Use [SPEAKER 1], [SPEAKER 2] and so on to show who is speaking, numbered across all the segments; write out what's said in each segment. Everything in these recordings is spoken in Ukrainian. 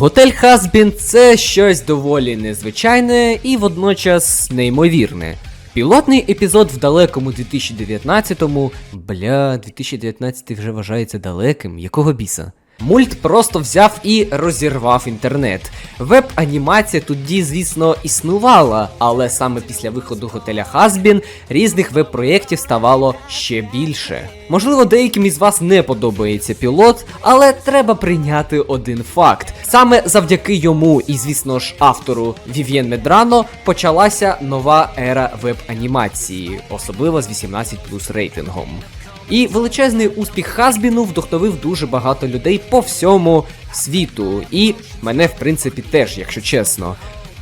[SPEAKER 1] Готель Хазбін це щось доволі незвичайне і водночас неймовірне. Пілотний епізод в далекому 2019-му, бля, 2019 вже вважається далеким, якого біса? Мульт просто взяв і розірвав інтернет. Веб-анімація тоді, звісно, існувала, але саме після виходу готеля Хазбін різних веб-проєктів ставало ще більше. Можливо, деяким із вас не подобається пілот, але треба прийняти один факт. Саме завдяки йому і, звісно ж, автору Вів'єн Медрано почалася нова ера веб-анімації, особливо з 18 рейтингом. І величезний успіх Хазбіну вдохновив дуже багато людей по всьому світу. І мене, в принципі, теж, якщо чесно.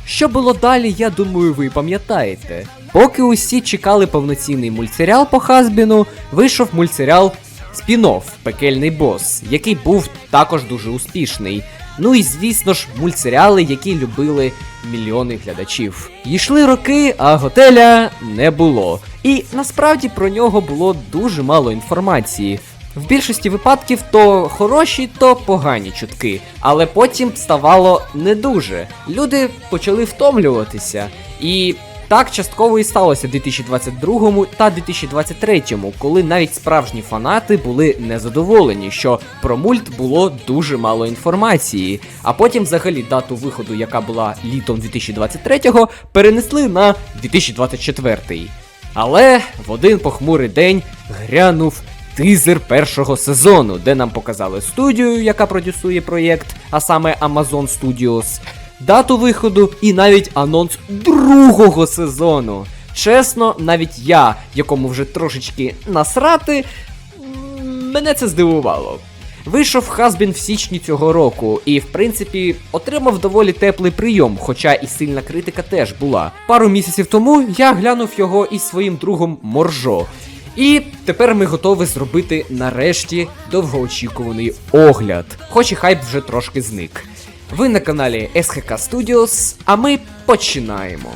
[SPEAKER 1] Що було далі, я думаю, ви пам'ятаєте. Поки усі чекали повноцінний мультсеріал по Хазбіну, вийшов мультсеріал Спін-офф Пекельний бос, який був також дуже успішний. Ну і звісно ж, мультсеріали, які любили мільйони глядачів. Йшли роки, а готеля не було. І насправді про нього було дуже мало інформації. В більшості випадків то хороші, то погані чутки, але потім ставало не дуже. Люди почали втомлюватися. І так частково і сталося в 2022 та 2023, коли навіть справжні фанати були незадоволені, що про мульт було дуже мало інформації. А потім, взагалі, дату виходу, яка була літом 2023-го, перенесли на 2024. Але в один похмурий день грянув тизер першого сезону, де нам показали студію, яка продюсує проєкт, а саме Amazon Studios, дату виходу і навіть анонс другого сезону. Чесно, навіть я, якому вже трошечки насрати, мене це здивувало. Вийшов Хазбін в січні цього року і, в принципі, отримав доволі теплий прийом, хоча і сильна критика теж була. Пару місяців тому я глянув його із своїм другом Моржо. І тепер ми готові зробити нарешті довгоочікуваний огляд, хоч і хайп вже трошки зник. Ви на каналі SHK Studios, а ми починаємо.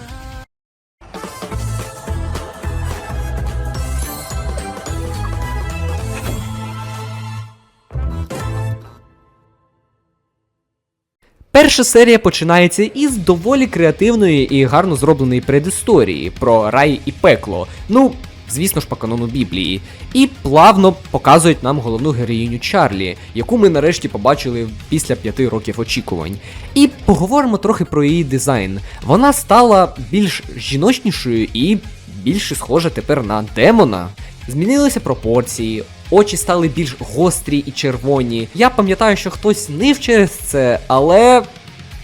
[SPEAKER 1] Перша серія починається із доволі креативної і гарно зробленої предісторії про рай і пекло. Ну, звісно ж, по канону Біблії. І плавно показують нам головну героїню Чарлі, яку ми нарешті побачили після п'яти років очікувань. І поговоримо трохи про її дизайн. Вона стала більш жіночнішою і більше схожа тепер на демона. Змінилися пропорції, очі стали більш гострі і червоні. Я пам'ятаю, що хтось нив через це, але,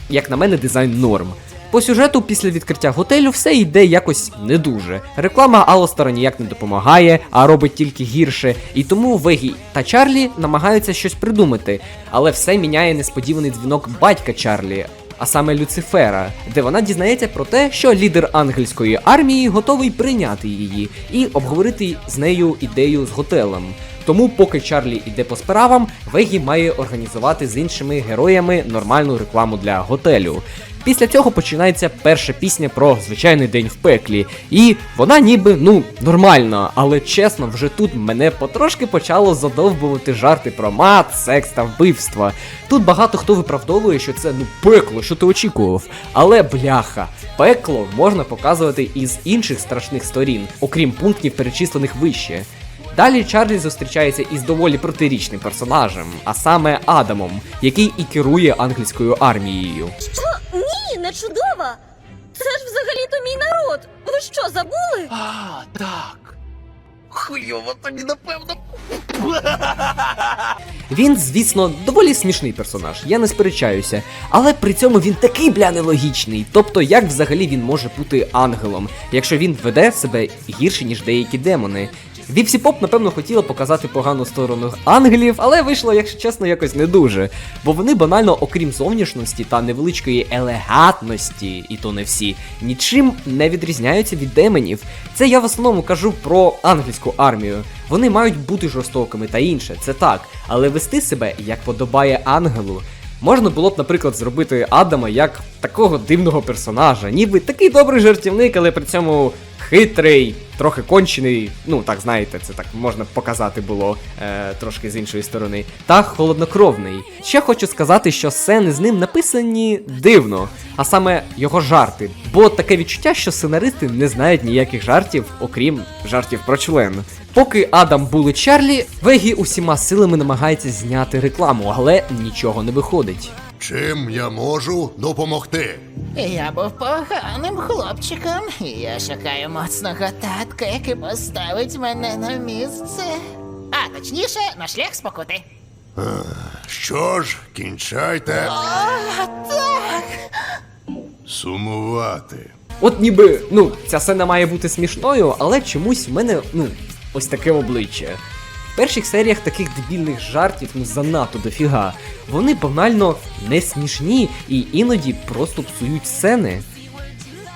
[SPEAKER 1] як на мене, дизайн норм. По сюжету після відкриття готелю все йде якось не дуже. Реклама Алостера ніяк не допомагає, а робить тільки гірше. І тому Вегі та Чарлі намагаються щось придумати, але все міняє несподіваний дзвінок батька Чарлі. А саме Люцифера, де вона дізнається про те, що лідер ангельської армії готовий прийняти її і обговорити з нею ідею з готелем. Тому, поки Чарлі йде по справам, Вегі має організувати з іншими героями нормальну рекламу для готелю. Після цього починається перша пісня про звичайний день в пеклі, і вона ніби ну нормальна, але чесно, вже тут мене потрошки почало задовбувати жарти про мат, секс та вбивства. Тут багато хто виправдовує, що це ну пекло, що ти очікував. Але бляха, пекло можна показувати із інших страшних сторін, окрім пунктів, перечислених вище. Далі Чарлі зустрічається із доволі протирічним персонажем, а саме Адамом, який і керує англійською армією.
[SPEAKER 2] Що? Ні, не чудова! Це ж взагалі-то мій народ! Ви що, забули?
[SPEAKER 3] А, так. Хуйово тобі, напевно.
[SPEAKER 1] Він, звісно, доволі смішний персонаж, я не сперечаюся, але при цьому він такий бля нелогічний. Тобто, як взагалі він може бути ангелом, якщо він веде себе гірше, ніж деякі демони. Віпсі Поп, напевно, хотіла показати погану сторону ангелів, але вийшло, якщо чесно, якось не дуже. Бо вони банально, окрім зовнішності та невеличкої елегантності, і то не всі, нічим не відрізняються від демонів. Це я в основному кажу про ангельську армію. Вони мають бути жорстокими та інше, це так, але вести себе як подобає ангелу. Можна було б, наприклад, зробити Адама як такого дивного персонажа, ніби такий добрий жартівник, але при цьому хитрий, трохи кончений, ну так знаєте, це так можна показати було е, трошки з іншої сторони, та холоднокровний. Ще хочу сказати, що сцени з ним написані дивно, а саме його жарти. Бо таке відчуття, що сценаристи не знають ніяких жартів, окрім жартів про член. Поки Адам булить Чарлі, Вегі усіма силами намагається зняти рекламу, але нічого не виходить.
[SPEAKER 4] Чим я можу допомогти?
[SPEAKER 5] Я був поганим хлопчиком, і я шукаю моцного татка, який поставить мене на місце. А точніше, на шлях спокути.
[SPEAKER 4] Що ж, кінчайте
[SPEAKER 5] А, так.
[SPEAKER 4] сумувати.
[SPEAKER 1] От ніби, ну, ця сцена має бути смішною, але чомусь в мене, ну, ось таке обличчя. Перших серіях таких дебільних жартів ну занадто дофіга. Вони банально не смішні і іноді просто псують сцени.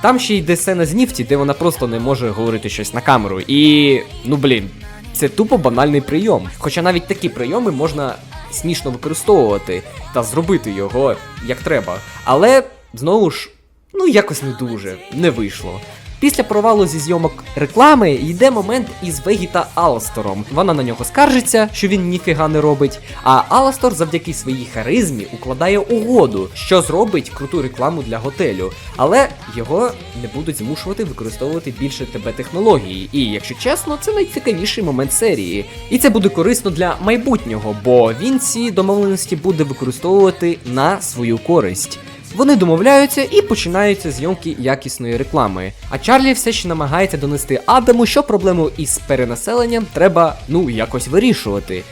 [SPEAKER 1] Там ще йде сцена з Ніфті, де вона просто не може говорити щось на камеру. І. ну блін, це тупо банальний прийом. Хоча навіть такі прийоми можна смішно використовувати та зробити його як треба. Але знову ж, ну якось не дуже, не вийшло. Після провалу зі зйомок реклами йде момент із Вегі та Аластором. Вона на нього скаржиться, що він ніфіга не робить. А Аластор завдяки своїй харизмі укладає угоду, що зробить круту рекламу для готелю. Але його не будуть змушувати використовувати більше ТБ технології. І якщо чесно, це найцікавіший момент серії. І це буде корисно для майбутнього, бо він ці домовленості буде використовувати на свою користь. Вони домовляються і починаються зйомки якісної реклами. А Чарлі все ще намагається донести Адаму, що проблему із перенаселенням треба ну якось вирішувати.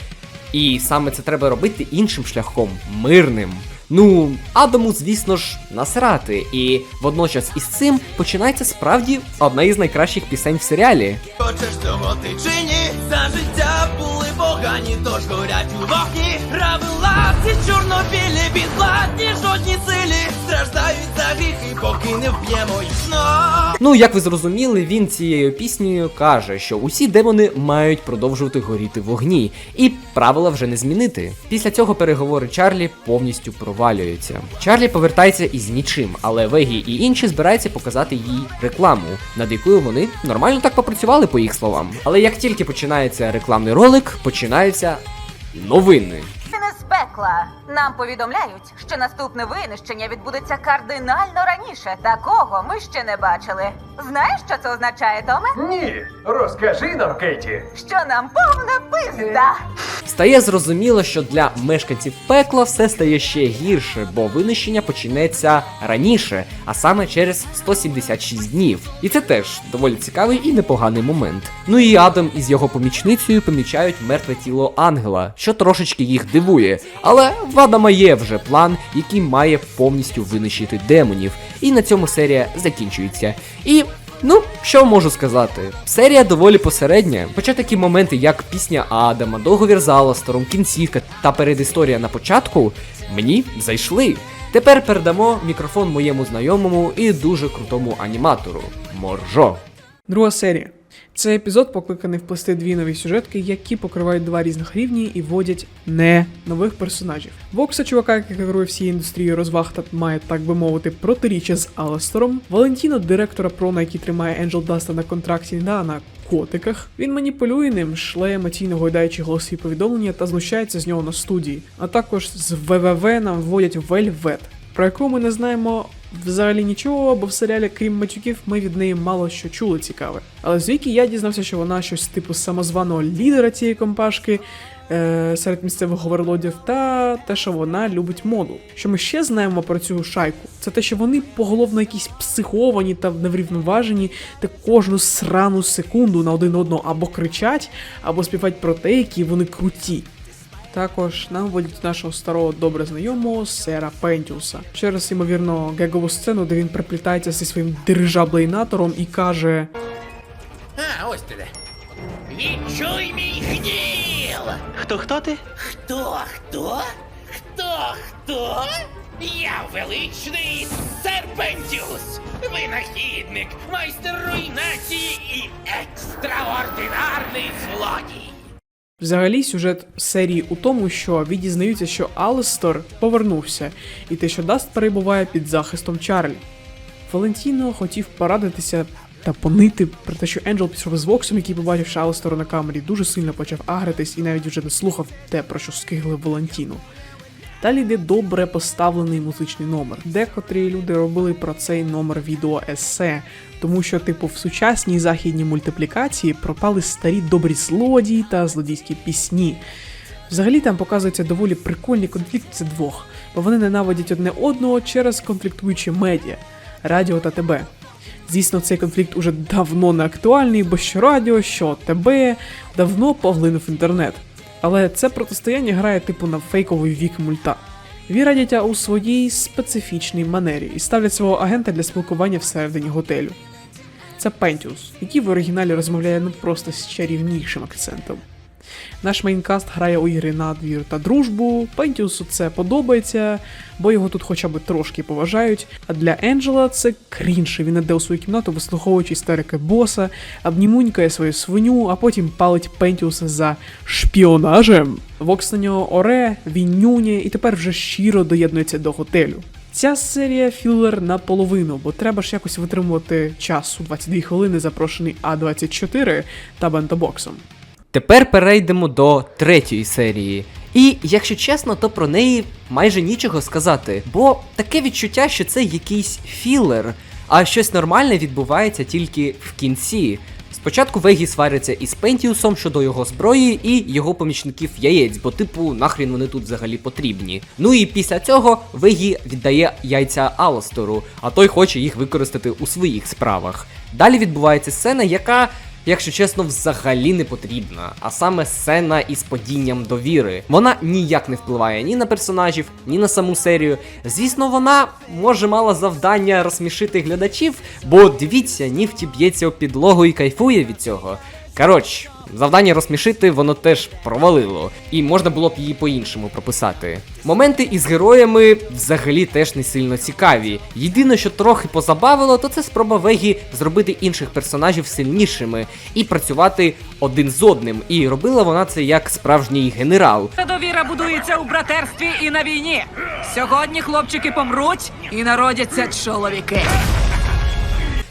[SPEAKER 1] І саме це треба робити іншим шляхом, мирним. Ну, Адаму, звісно ж, насрати. І водночас із цим починається справді одна із найкращих пісень в серіалі.
[SPEAKER 6] Хочеш цього ти чи ні? За життя були погані, тож горять у вогні. Правила ці чорнобілі, підвладні, жодні силі. Страждають за гріхи, поки не вб'ємо їх.
[SPEAKER 1] Ну, як ви зрозуміли, він цією піснею каже, що усі демони мають продовжувати горіти вогні, і правила вже не змінити. Після цього переговори Чарлі повністю провалюються. Чарлі повертається із нічим, але Вегі і інші збираються показати їй рекламу, над якою вони нормально так попрацювали, по їх словам. Але як тільки починається рекламний ролик, починаються новини.
[SPEAKER 7] Пекла. Нам повідомляють, що наступне винищення відбудеться кардинально раніше. Такого ми ще не бачили. Знаєш, що це означає, Томе?
[SPEAKER 8] Ні, розкажи нам, Кейті.
[SPEAKER 7] Що нам повна пизда.
[SPEAKER 1] Стає зрозуміло, що для мешканців пекла все стає ще гірше, бо винищення почнеться раніше, а саме через 176 днів. І це теж доволі цікавий і непоганий момент. Ну і Адам із його помічницею помічають мертве тіло ангела, що трошечки їх дивує. Але в Адама є вже план, який має повністю винищити демонів. І на цьому серія закінчується. І Ну, що можу сказати? Серія доволі посередня. Хоча такі моменти, як пісня Адама, договір з Аластером, кінцівка та передісторія на початку, мені зайшли. Тепер передамо мікрофон моєму знайомому і дуже крутому аніматору Моржо.
[SPEAKER 9] Друга серія. Цей епізод покликаний вплести дві нові сюжетки, які покривають два різних рівні і вводять не нових персонажів. Вокса, чувака, який керує всією індустрією розваг та має, так би мовити, протиріччя з Аластером. Валентіно, директора Прона, який тримає Енджел Даста на контракті на, на котиках. Він маніпулює ним, шле емоційно гойдаючи голосові повідомлення та знущається з нього на студії. А також з ВВВ нам вводять Вельвет, про яку ми не знаємо взагалі нічого, бо в серіалі, крім матюків, ми від неї мало що чули цікаве. Але з Вікі я дізнався, що вона щось типу самозваного лідера цієї компашки. е, Серед місцевих говорлодів та те, що вона любить моду. Що ми ще знаємо про цю шайку, це те, що вони поголовно якісь психовані та неврівноважені, та кожну срану секунду на один одного або кричать, або співають про те, які вони круті. Також нам вводять нашого старого добре знайомого Сера Пентіуса через ймовірно гегову сцену, де він приплітається зі своїм дирижаблейнатором і каже:
[SPEAKER 5] А, ось ти де. Відчуй мій гнів!
[SPEAKER 6] Хто хто ти?
[SPEAKER 5] Хто, хто? Хто, хто? Я величний Серпентіус, винахідник, майстер руйнації і екстраординарний злодій.
[SPEAKER 9] Взагалі, сюжет серії у тому, що віді дізнаються, що Алестор повернувся, і те, що Даст перебуває під захистом Чарлі. Валентіно хотів порадитися та понити про те, що Енджел пішов з Воксом, який побачив Алестеру на камері, дуже сильно почав агритись і навіть вже не слухав те, про що скигли Валентіну. Далі йде добре поставлений музичний номер. Декотрі люди робили про цей номер відео есе, тому що, типу, в сучасній західній мультиплікації пропали старі добрі злодії та злодійські пісні. Взагалі там показується доволі прикольний конфлікт цих двох, бо вони ненавидять одне одного через конфліктуючі медіа радіо та ТБ. Звісно, цей конфлікт уже давно не актуальний, бо що радіо, що ТБ давно поглинув інтернет. Але це протистояння грає типу на фейковий вік мульта. Віра дитя у своїй специфічній манері і ставлять свого агента для спілкування всередині готелю. Це Пентіус, який в оригіналі розмовляє не просто з чарівнішим акцентом. Наш мейнкаст грає у ігри на двір та дружбу. Пентіусу це подобається, бо його тут хоча б трошки поважають. А для Енджела це крінж. Він іде у свою кімнату, вислуховуючи істерики боса, обнімунькає свою свиню, а потім палить Пентіуса за шпіонажем. Вокс на нього оре, він нюня і тепер вже щиро доєднується до готелю. Ця серія філер наполовину, бо треба ж якось витримувати час у 22 хвилини, запрошений А24 та бентобоксом.
[SPEAKER 1] Тепер перейдемо до третьої серії. І якщо чесно, то про неї майже нічого сказати, бо таке відчуття, що це якийсь філер, а щось нормальне відбувається тільки в кінці. Спочатку Вегі свариться із Пентіусом щодо його зброї і його помічників яєць, бо типу нахрін вони тут взагалі потрібні. Ну і після цього Вегі віддає яйця Аластору, а той хоче їх використати у своїх справах. Далі відбувається сцена, яка якщо чесно, взагалі не потрібна, а саме сцена із падінням довіри. Вона ніяк не впливає ні на персонажів, ні на саму серію. Звісно, вона може мала завдання розсмішити глядачів, бо дивіться, ніфті б'ється у підлогу і кайфує від цього. Коротше, завдання розсмішити воно теж провалило, і можна було б її по-іншому прописати. Моменти із героями взагалі теж не сильно цікаві. Єдине, що трохи позабавило, то це спроба Вегі зробити інших персонажів сильнішими і працювати один з одним. І робила вона це як справжній генерал.
[SPEAKER 10] Довіра будується у братерстві і на війні. Сьогодні хлопчики помруть і народяться чоловіки.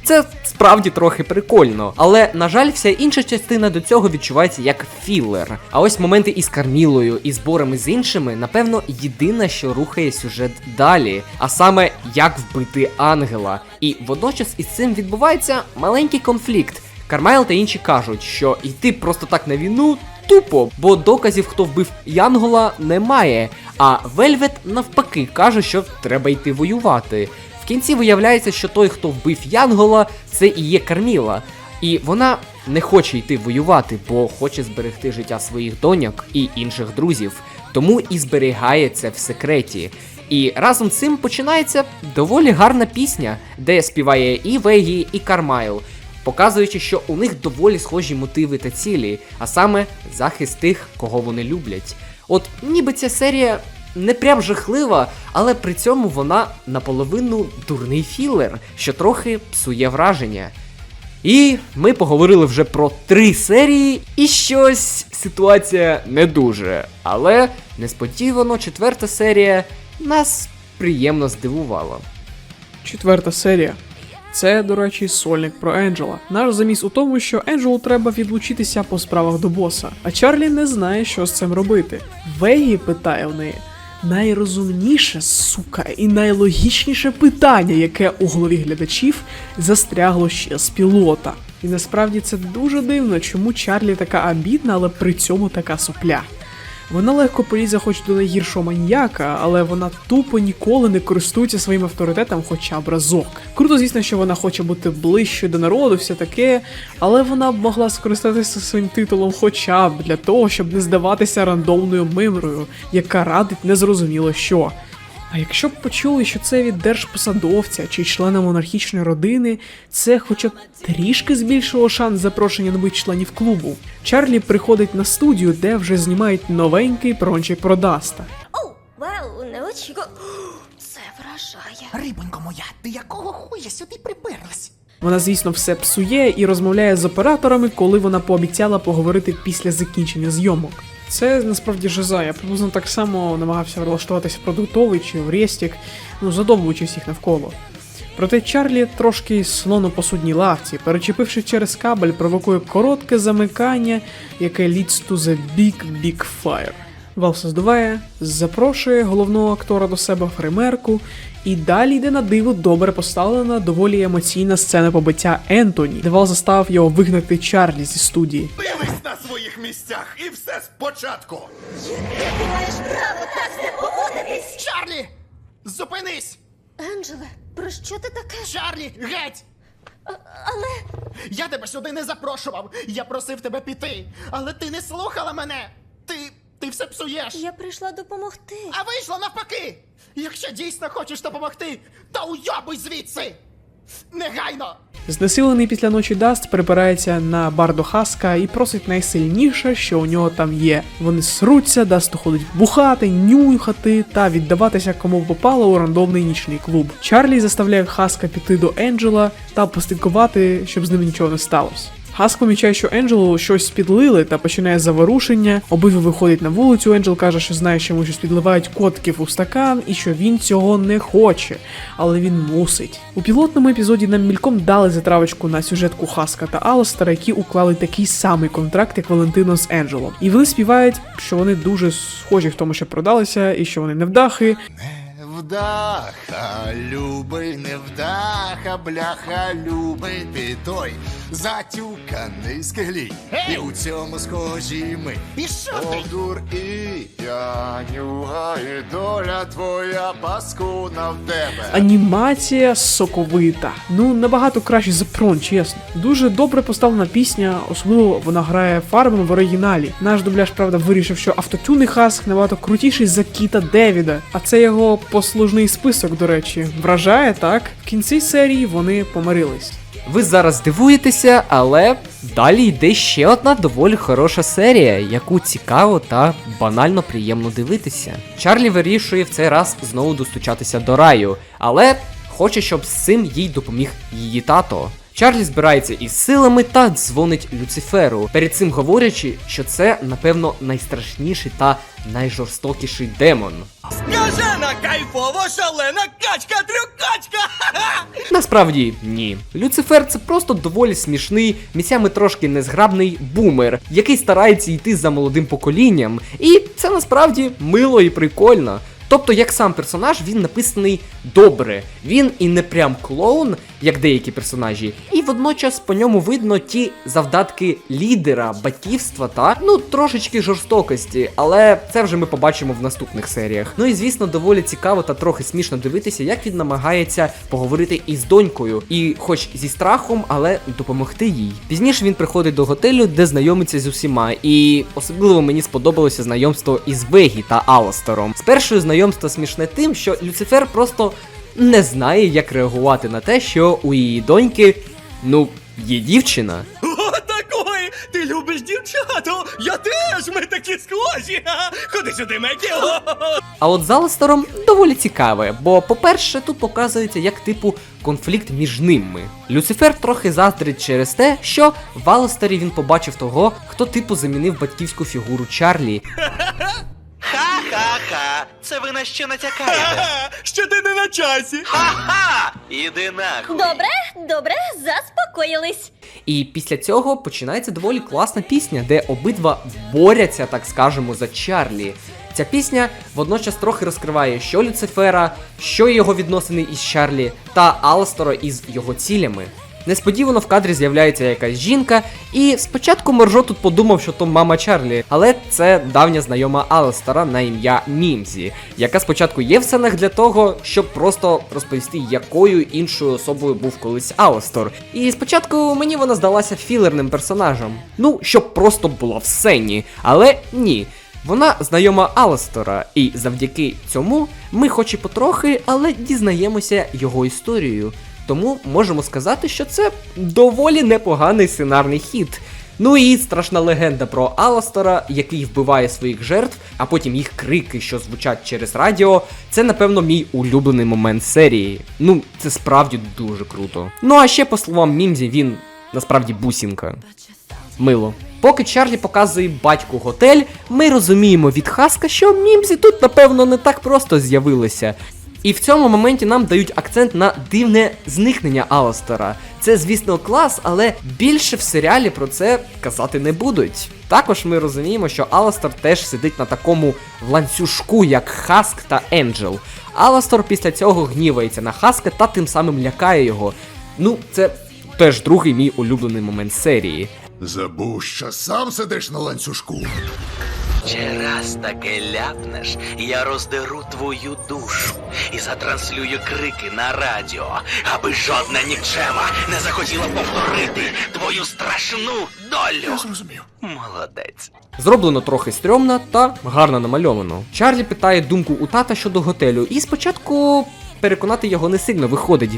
[SPEAKER 1] Це справді трохи прикольно, але на жаль, вся інша частина до цього відчувається як філер. А ось моменти із Кармілою і зборами з іншими, напевно, єдине, що рухає сюжет далі, а саме як вбити ангела. І водночас із цим відбувається маленький конфлікт. Кармайл та інші кажуть, що йти просто так на війну тупо, бо доказів, хто вбив Янгола, немає. А Вельвет навпаки каже, що треба йти воювати. Кінці виявляється, що той, хто вбив Янгола, це і є Карміла. І вона не хоче йти воювати, бо хоче зберегти життя своїх доньок і інших друзів, тому і зберігає це в секреті. І разом з цим починається доволі гарна пісня, де співає і Вегі, і Кармайл, показуючи, що у них доволі схожі мотиви та цілі, а саме захист тих, кого вони люблять. От ніби ця серія не прям жахлива, але при цьому вона наполовину дурний філер, що трохи псує враження. І ми поговорили вже про три серії, і щось ситуація не дуже. Але несподівано четверта серія нас приємно здивувала.
[SPEAKER 9] Четверта серія. Це, до речі, сольник про Енджела. Наш заміс у тому, що Енджелу треба відлучитися по справах до боса, а Чарлі не знає, що з цим робити. Вегі питає в неї найрозумніше, сука, і найлогічніше питання, яке у голові глядачів застрягло ще з пілота. І насправді це дуже дивно, чому Чарлі така амбітна, але при цьому така сопля. Вона легко полізе хоч до найгіршого маньяка, але вона тупо ніколи не користується своїм авторитетом хоча б разок. Круто, звісно, що вона хоче бути ближчою до народу, все таке, але вона б могла скористатися своїм титулом хоча б для того, щоб не здаватися рандомною мимрою, яка радить незрозуміло що. А якщо б почули, що це від держпосадовця чи члена монархічної родини, це хоча б трішки збільшило шанс запрошення нових членів клубу. Чарлі приходить на студію, де вже знімають новенький прончик про Даста.
[SPEAKER 2] О, вау, не очікував. Це вражає.
[SPEAKER 5] Рибонько моя, ти якого хуя сюди приперлась?
[SPEAKER 9] Вона, звісно, все псує і розмовляє з операторами, коли вона пообіцяла поговорити після закінчення зйомок. Це насправді жиза. Я приблизно так само намагався влаштуватися продуктовий чи в Рестік, ну задовбуючи всіх навколо. Проте Чарлі трошки слон у посудній лавці, перечепивши через кабель, провокує коротке замикання, яке leads to the big big fire. Валса здуває, запрошує головного актора до себе в і далі йде на диво добре поставлена, доволі емоційна сцена побиття Ентоні, де Вал застав його вигнати Чарлі зі студії.
[SPEAKER 4] Дивись на своїх місцях і все спочатку.
[SPEAKER 2] Ти маєш право так себе поводитись!
[SPEAKER 5] Чарлі! Зупинись!
[SPEAKER 2] Енджеле, про що ти таке?
[SPEAKER 5] Чарлі, геть!
[SPEAKER 2] Але
[SPEAKER 5] Я тебе сюди не запрошував. Я просив тебе піти. Але ти не слухала мене. Ти. Ти все псуєш.
[SPEAKER 2] я прийшла допомогти.
[SPEAKER 5] А вийшло навпаки. Якщо дійсно хочеш допомогти, то уйобуй звідси. Негайно!
[SPEAKER 9] Знесилений після ночі Даст припирається на бар до Хаска і просить найсильніше, що у нього там є. Вони сруться, Даст ходить бухати, нюхати та віддаватися кому попало у рандомний нічний клуб. Чарлі заставляє Хаска піти до Енджела та послідкувати, щоб з ним нічого не сталося. Хаск помічає, що Енджелу щось підлили та починає заворушення. Обидва виходять на вулицю. Енджел каже, що знає, що йому щось підливають котків у стакан і що він цього не хоче, але він мусить. У пілотному епізоді нам мільком дали затравочку на сюжетку Хаска та Алстера, які уклали такий самий контракт, як Валентино з Енджелом. І вони співають, що вони дуже схожі в тому, що продалися, і що вони невдахи,
[SPEAKER 4] Невдаха, любий, невдаха, бляха, любий ти той затюканий скелій. І у цьому схожі ми.
[SPEAKER 5] Пішов ти!
[SPEAKER 4] Одур і п'янюга, і доля твоя паскудна в тебе.
[SPEAKER 9] Анімація соковита. Ну набагато краще за прон, чесно. Дуже добре поставлена пісня, особливо вона грає фарбами в оригіналі. Наш дубляж, правда, вирішив, що автотюни Хаск набагато крутіший за Кіта Девіда. А це його послужний список, до речі, вражає так. В кінці серії вони помирились.
[SPEAKER 1] Ви зараз дивуєтеся, але далі йде ще одна доволі хороша серія, яку цікаво та банально приємно дивитися. Чарлі вирішує в цей раз знову достучатися до раю, але хоче, щоб з цим їй допоміг її тато. Чарлі збирається із силами та дзвонить Люциферу, перед цим говорячи, що це, напевно, найстрашніший та найжорстокіший демон.
[SPEAKER 6] Скажена, кайфово, шалена качка, трюкачка!
[SPEAKER 1] Насправді ні. Люцифер це просто доволі смішний, місцями трошки незграбний бумер, який старається йти за молодим поколінням, і це насправді мило і прикольно. Тобто, як сам персонаж, він написаний добре. Він і не прям клоун, як деякі персонажі, і водночас по ньому видно ті завдатки лідера, батьківства та ну трошечки жорстокості, але це вже ми побачимо в наступних серіях. Ну і звісно, доволі цікаво та трохи смішно дивитися, як він намагається поговорити із донькою, і, хоч зі страхом, але допомогти їй. Пізніше він приходить до готелю, де знайомиться з усіма, і особливо мені сподобалося знайомство із Вегі та Аластером. З першою знайомство смішне тим, що Люцифер просто не знає, як реагувати на те, що у її доньки, ну, є дівчина.
[SPEAKER 6] О, такої! Ти любиш дівчату? Я теж, ми такі схожі! Ходи сюди, Мегі!
[SPEAKER 1] А от з Аластером доволі цікаве, бо, по-перше, тут показується як типу конфлікт між ними. Люцифер трохи заздрить через те, що в Аластері він побачив того, хто типу замінив батьківську фігуру Чарлі.
[SPEAKER 3] Ха-ха-ха, це ви на що натякаєте?
[SPEAKER 6] Ха! Що ти не на часі?
[SPEAKER 3] Ха-ха! Іди нахуй.
[SPEAKER 2] Добре, добре, заспокоїлись.
[SPEAKER 1] І після цього починається доволі класна пісня, де обидва борються, так скажемо, за Чарлі. Ця пісня водночас трохи розкриває, що Люцифера, що його відносини із Чарлі та Алстора із його цілями. Несподівано в кадрі з'являється якась жінка, і спочатку Моржо тут подумав, що то мама Чарлі, але це давня знайома Алстера на ім'я Мімзі, яка спочатку є в сценах для того, щоб просто розповісти, якою іншою особою був колись Алстор. І спочатку мені вона здалася філерним персонажем. Ну, щоб просто була в сцені, але ні. Вона знайома Аластора, і завдяки цьому ми, хоч і потрохи, але дізнаємося його історію. Тому можемо сказати, що це доволі непоганий сценарний хід. Ну і страшна легенда про Аластора, який вбиває своїх жертв, а потім їх крики, що звучать через радіо. Це, напевно, мій улюблений момент серії. Ну, це справді дуже круто. Ну а ще, по словам Мімзі, він насправді бусінка. Мило. Поки Чарлі показує батьку готель, ми розуміємо від Хаска, що Мімзі тут, напевно, не так просто з'явилися. І в цьому моменті нам дають акцент на дивне зникнення Аластера. Це, звісно, клас, але більше в серіалі про це казати не будуть. Також ми розуміємо, що Аластер теж сидить на такому ланцюжку, як Хаск та Енджел. Аластер після цього гнівається на Хаска та тим самим лякає його. Ну, це теж другий мій улюблений момент серії.
[SPEAKER 4] Забув, що сам сидиш на ланцюжку.
[SPEAKER 3] Ще раз таке ляпнеш, я роздеру твою душу і затранслюю крики на радіо, аби жодна нікчема не захотіла повторити твою страшну долю.
[SPEAKER 4] Я зрозумів.
[SPEAKER 3] Молодець.
[SPEAKER 1] Зроблено трохи стрьомно та гарно намальовано. Чарлі питає думку у тата щодо готелю, і спочатку переконати його не сильно виходить.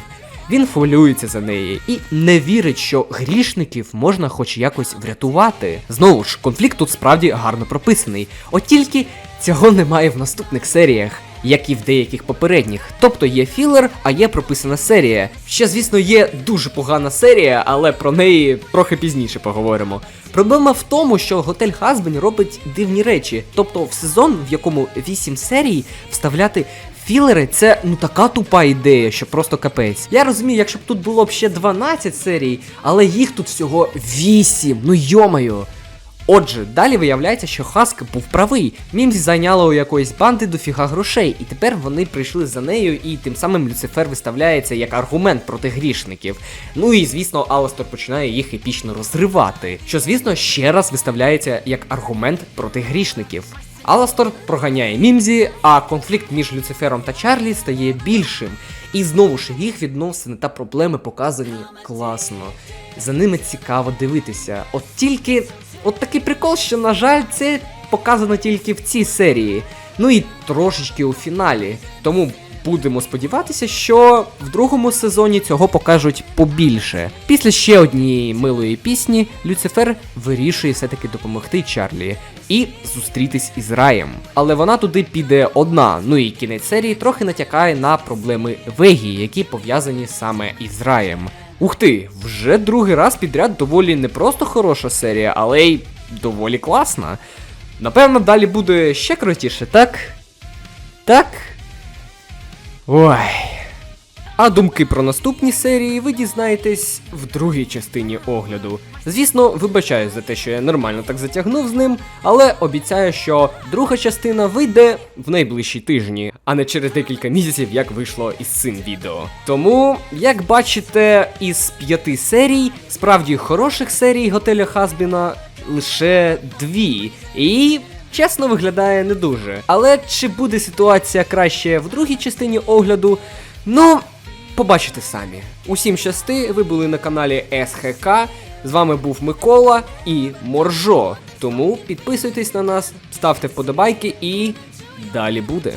[SPEAKER 1] Він хвилюється за неї і не вірить, що грішників можна хоч якось врятувати. Знову ж, конфлікт тут справді гарно прописаний. От тільки цього немає в наступних серіях. Як і в деяких попередніх. Тобто є філер, а є прописана серія. Ще, звісно, є дуже погана серія, але про неї трохи пізніше поговоримо. Проблема в тому, що готель Хазбен робить дивні речі. Тобто в сезон, в якому 8 серій, вставляти філери це ну така тупа ідея, що просто капець. Я розумію, якщо б тут було б ще 12 серій, але їх тут всього 8, ну йомаю. Отже, далі виявляється, що Хаск був правий. Мімзі зайняла у якоїсь банди дофіга грошей, і тепер вони прийшли за нею, і тим самим Люцифер виставляється як аргумент проти грішників. Ну і звісно, Аластер починає їх епічно розривати, що звісно ще раз виставляється як аргумент проти грішників. Аластор проганяє Мімзі, а конфлікт між Люцифером та Чарлі стає більшим. І знову ж їх відносини та проблеми показані класно. За ними цікаво дивитися. От тільки от такий прикол, що, на жаль, це показано тільки в цій серії. Ну і трошечки у фіналі. Тому будемо сподіватися, що в другому сезоні цього покажуть побільше. Після ще однієї милої пісні Люцифер вирішує все-таки допомогти Чарлі і зустрітись із Раєм. Але вона туди піде одна. Ну і кінець серії трохи натякає на проблеми Вегі, які пов'язані саме із Раєм. Ух ти, вже другий раз підряд доволі не просто хороша серія, але й доволі класна. Напевно, далі буде ще крутіше, так? Так? Ой. А думки про наступні серії ви дізнаєтесь в другій частині огляду. Звісно, вибачаю за те, що я нормально так затягнув з ним, але обіцяю, що друга частина вийде в найближчі тижні, а не через декілька місяців, як вийшло із цим відео. Тому, як бачите, із п'яти серій, справді хороших серій готеля Хазбіна лише дві. І чесно виглядає не дуже. Але чи буде ситуація краще в другій частині огляду? Ну, побачите самі. Усім щасти, ви були на каналі СХК. З вами був Микола і Моржо. Тому підписуйтесь на нас, ставте вподобайки і далі буде.